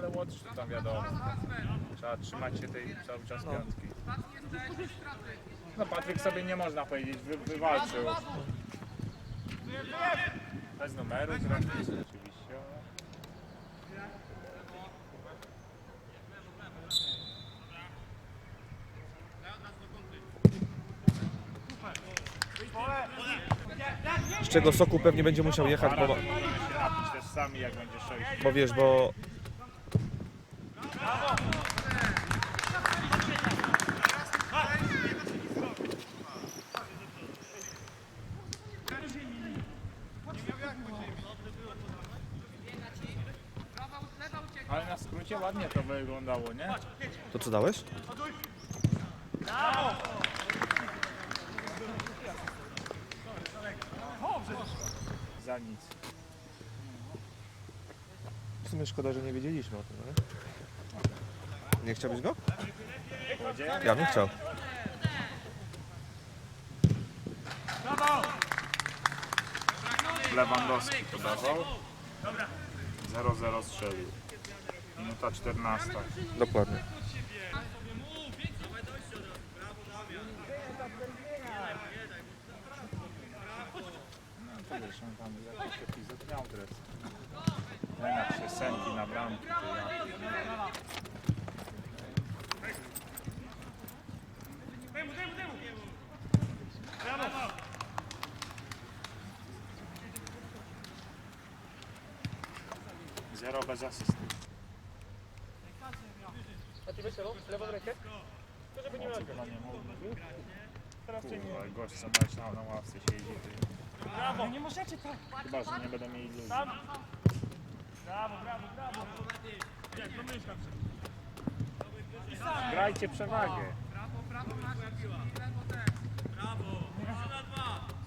Ale Łotysz to tam wiadomo. Trzeba trzymać się tej cały czas No. piątki. No Patryk sobie nie można powiedzieć, wy, wywalczył. Bez numeru trochę oczywiście. Z czego soku pewnie będzie musiał jechać, bo, Możemy się napić też sami jak będzie 6. bo wiesz, bo Ale na skrócie ładnie to wyglądało, nie? to co dałeś? Za nic. W sumie szkoda, że nie wiedzieliśmy o tym, no nie? Nie chciałbyś go? Powiedziałem? Ja bym chciał. Lewandowski podawał. 0-0 strzelił. Minuta 14. Dokładnie. Wiesz, on tam jakiś epizod miał dres. Renat się sęki na bramki. Zero bez asysty. A ty weź lewą, rękę? To żeby nie miał. Chyba nie mógł. Kurwa, gość co mecz na, na ławce siedzi. Ty. Brawo! Nie możecie tak! Chyba, że nie będą mieli ludzi. Brawo, brawo, brawo! Jak to? Grajcie przewagę. Szeroko,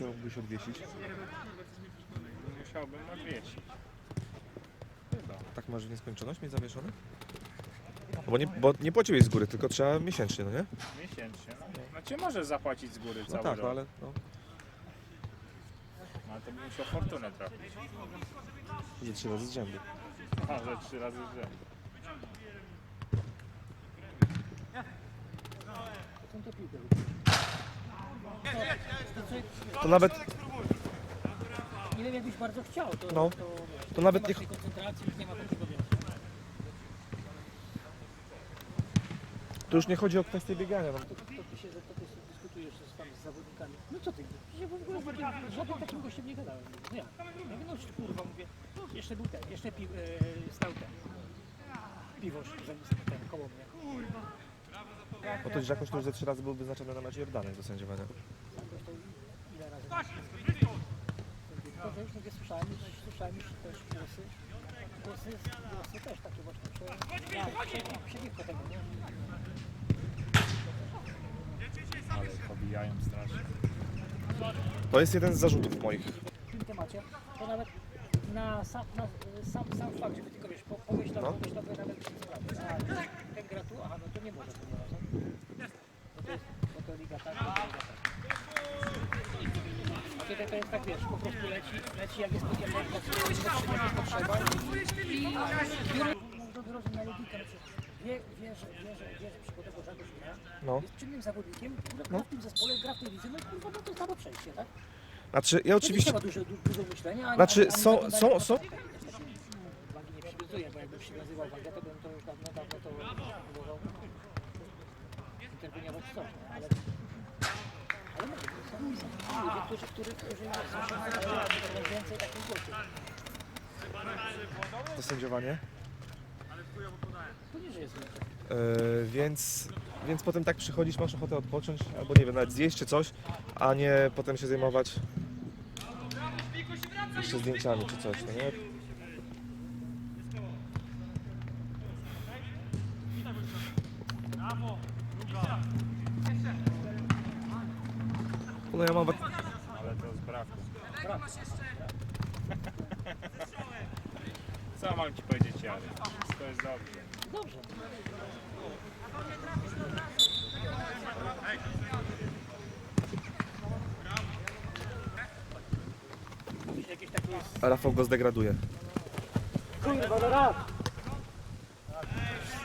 Już chciałbyś odwiesić. Musiałbym odwiesić. Chyba. Tak masz w nieskończoność mieć zawieszony? Bo nie, bo nie płaciłeś z góry, tylko trzeba miesięcznie, no nie? Miesięcznie. No, znaczy możesz zapłacić z góry No cały tak, rok. ale no, No, ale to by musiał fortunę trafić. że trzy razy z rzędu. A, że trzy razy z rzędu. To nawet, Nie wiem, jakbyś bardzo chciał, to, No. to, to nawet nie tej koncentracji, nie ma takiego wiesz. to już nie chodzi o kwestię biegania. No. To, to ty się to ty sobie dyskutujesz z, tam z zawodnikami. No co ty? Ja w ogóle z takim, żadnym takim gościem nie gadałem. No ja. Ja mówię, no kurwa, mówię, jeszcze był ten, jeszcze pi, e, stał ten. Piwosz, że ten koło mnie. No to Żakoś to już ze trzy razy był wyznaczony na mecz Jordanek do sędziowania. Ile razy? To, że już mówię, słyszałem, już, słyszałem już też głosy. Głosy, głosy też takie właśnie, że ja, prze- przeciwko temu, nie? Ale pobijają strasznie. To jest jeden z zarzutów moich. w tym temacie, to nawet na sam, na, sam, sam fakt, żeby tylko wiesz, po, pomyślał, No. pomyślał, to nawet się sprawy. A ten gra tu, aha, no to nie może to grać. Bo to jest, bo to liga tak, bo to liga tak. A tutaj to jest tak, wiesz, po prostu leci, leci jak jest potrzebna, jak jest potrzeba i wyrażenia na logikę, wie, wie, że, wie, że, wie, że przykładowo gra, No. jest czynnym zawodnikiem, gra No. w tym zespole, gra w tej lidze, no kurwa, no to samo przejście, tak? Znaczy, ja oczywiście, nie trzeba dużo, dużo myślenia, ani, Znaczy, ani, ani są- są- są- Wagi nie przywiązuję, bo jakbym przywiązywał wagę, to bym to już dawno, dawno to próbował interweniować w nie? ale... Ale mówię, to są, są ludzie, którzy, którzy, którzy są więcej takich głosów. to sędziowanie. To nie, że jest Yy, więc więc potem tak przychodzisz, masz ochotę odpocząć, albo nie wiem, nawet zjeść czy coś, a nie potem się zajmować jeszcze zdjęciami czy coś, no nie? No ja mam Ale to z braku. Co mam ci powiedzieć, Jarek? Wszystko jest dobrze. Dobrze. Rafał go zdegraduje. Kurwa, no rad!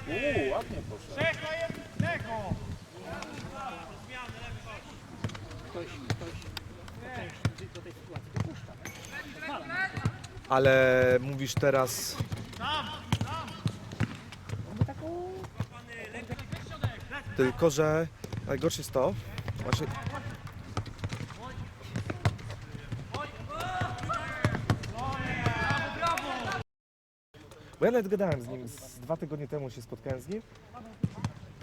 Uuu, ładnie poszło. Trzech na jednego! Ktoś, ktoś do tej sytuacji dopuszcza. Ale mówisz teraz, tylko że najgorsze jest to, właśnie Bo ja nawet gadałem z nim, z dwa tygodnie temu się spotkałem z nim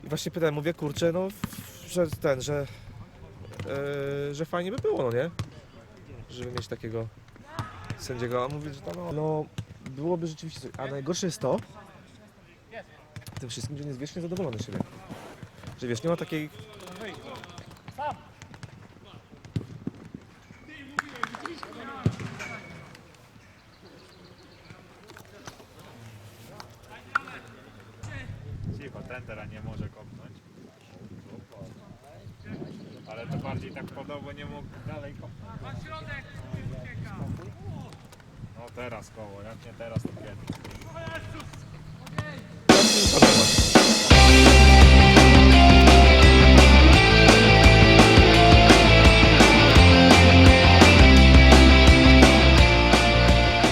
i właśnie pytałem, mówię, kurczę, no, że ten, że, e, że fajnie by było, no nie? Żeby mieć takiego sędziego, a mówię, że to no, no byłoby rzeczywiście, a najgorsze jest to, tym wszystkim, że on jest wiecznie zadowolony z siebie. Że wiesz, nie ma takiej, Cicho, ten teraz nie może kopnąć. Ale to bardziej tak podobno nie mógł dalej kopnąć. Na środek ucieka! No teraz koło, jak nie teraz to kiedy? Jezus! Ma.